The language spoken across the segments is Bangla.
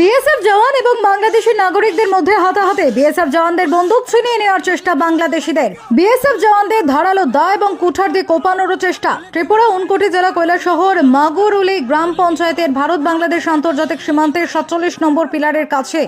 বিএসএফ জওয়ান এবং বাংলাদেশের নাগরিকদের মধ্যে হাতাহাতে। বিএসএফ জওয়ানদের বন্দুক ছিনিয়ে নেওয়ার চেষ্টা বাংলাদেশিদের। বিএসএফ জওয়ানদের ধারালো দা এবং কুঠার দিয়ে কোপানোরও চেষ্টা। ত্রিপুরা উনকোটি জেলা কৈলাসহর মাগুরুলি গ্রাম পঞ্চায়েতের ভারত বাংলাদেশ আন্তর্জাতিক সীমান্তের সাতচল্লিশ নম্বর পিলারের কাছে।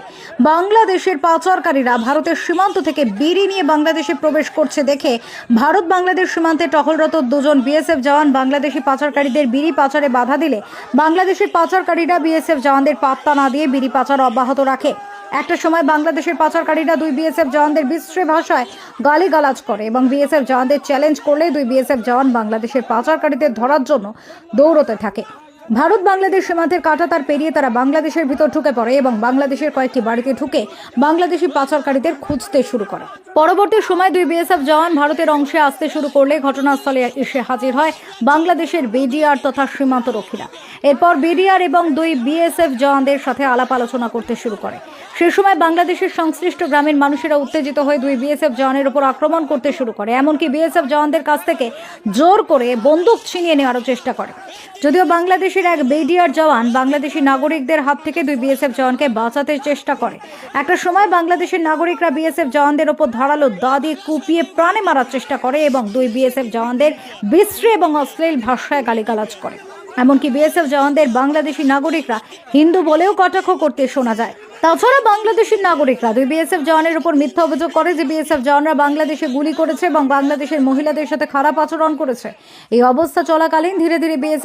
বাংলাদেশের পাচারকারীরা ভারতের সীমান্ত থেকে বিড়ি নিয়ে বাংলাদেশে প্রবেশ করছে দেখে ভারত বাংলাদেশ সীমান্তে টহলরত দুজন বিএসএফ জওয়ান বাংলাদেশি পাচারকারীদের বিড়ি পাচারে বাধা দিলে বাংলাদেশের পাচারকারীরা বিএসএফ জওয়ানদের পাত্তা না দিয়ে বিড়ি পাচার অব্যাহত রাখে। একটা সময় বাংলাদেশের পাচারকারীরা দুই বিএসএফ জওয়ানদের বিশ্রী ভাষায় গালিগালাজ করে এবং বিএসএফ জওয়ানদের চ্যালেঞ্জ করলে দুই বিএসএফ জওয়ান বাংলাদেশের পাচারকারীদের ধরার জন্য দৌড়তে থাকে। ভারত বাংলাদেশ সীমান্তের কাঁটাতার পেরিয়ে তারা বাংলাদেশের ভিতর ঢুকে পড়ে এবং বাংলাদেশের কয়েকটি বাড়িতে ঢুকে বাংলাদেশি পাচারকারীদের খুঁজতে শুরু করে। পরবর্তী সময় দুই বিএসএফ জওয়ান ভারতের অংশে আসতে শুরু করলে ঘটনাস্থলে এসে হাজির হয় বাংলাদেশের বিডিআর তথা সীমান্তরক্ষীরা। এরপর বিডিআর এবং দুই বিএসএফ জওয়ানদের সাথে আলাপ আলোচনা করতে শুরু করে। সে সময় বাংলাদেশের সংশ্লিষ্ট গ্রামের মানুষেরা উত্তেজিত হয়ে দুই বিএসএফ জওয়ানের উপর আক্রমণ করতে শুরু করে, এমনকি বিএসএফ জওয়ানদের কাছ থেকে জোর করে বন্দুক ছিনিয়ে নেওয়ারও চেষ্টা করে। যদিও বাংলাদেশের এক বিডিআর জওয়ান বাংলাদেশি নাগরিকদের হাত থেকে দুই বিএসএফ জওয়ানকে বাঁচাতে চেষ্টা করে। একটা সময় বাংলাদেশের নাগরিকরা বিএসএফ জওয়ানদের ওপর ধারালো দা দিয়ে কুপিয়ে প্রাণে মারার চেষ্টা করে এবং দুই বিএসএফ জওয়ানদের বিশ্রী এবং অশ্লীল ভাষায় গালিগালাজ করে। এমনকি বিএসএফ জওয়ানদের বাংলাদেশি নাগরিকরা হিন্দু বলেও কটাক্ষ করতে শোনা যায়। তাছাড়া বাংলাদেশের নাগরিকরা দুই বিএসএফ জওয়ানের উপর মিথ্যা অভিযোগ করে যে বিএসএফ জওয়ানরা বাংলাদেশে গুলি করেছে এবং বাংলাদেশের মহিলাদের সাথে খারাপ আচরণ করেছে। এই অবস্থা চলাকালীন ধীরে ধীরে বিএসএফ